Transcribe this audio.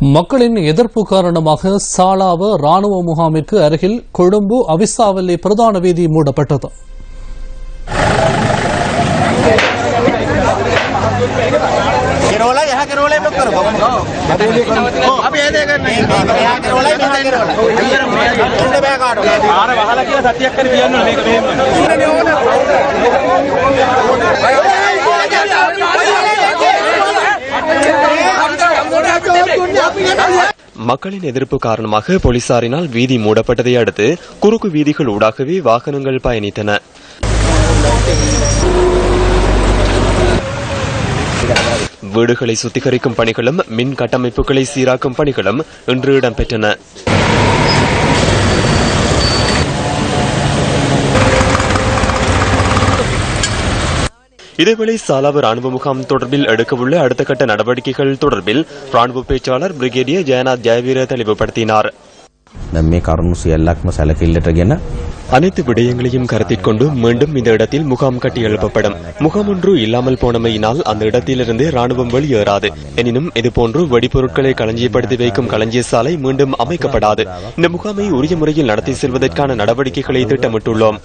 மக்களின் எதிர்ப்பு காரணமாக சாலாவ ராணுவ முகாமிற்கு அருகில் கொழும்பு அவிசாவல்லி பிரதான வீதி மூடப்பட்டது. சத்தியக்கர் மக்களின் எதிர்ப்பு காரணமாக போலீசாரினால் வீதி மூடப்பட்டதை அடுத்து குறுக்கு வீதிகள் ஊடாகவே வாகனங்கள் பயணித்தன. வீடுகளை சுத்திகரிக்கும் பணிகளும் மின் கட்டமைப்புகளை சீராக்கும் பணிகளும் இன்று இடம்பெற்றன. இதேவேளை சாலாவு ராணுவ முகாம் தொடர்பில் எடுக்கவுள்ள அடுத்த கட்ட நடவடிக்கைகள் தொடர்பில் ராணுவ பேச்சாளர் பிரிகேடியர் ஜெயநாத் ஜெயவீர தெளிவுபடுத்தினார். அனைத்து விடயங்களையும் கருத்தில் கொண்டு மீண்டும் இந்த இடத்தில் முகாம் கட்டி எழுப்பப்படும். முகாம் ஒன்று இல்லாமல் போனமையினால் அந்த இடத்திலிருந்து ராணுவம் வெளியேறாது. எனினும் இதுபோன்று வெடிபொருட்களை களஞ்சியப்படுத்தி வைக்கும் களஞ்சிய சாலை மீண்டும் அமைக்கப்படாது. இந்த முகாமை உரிய முறையில் நடத்தி செல்வதற்கான நடவடிக்கைகளை திட்டமிட்டுள்ளோம்.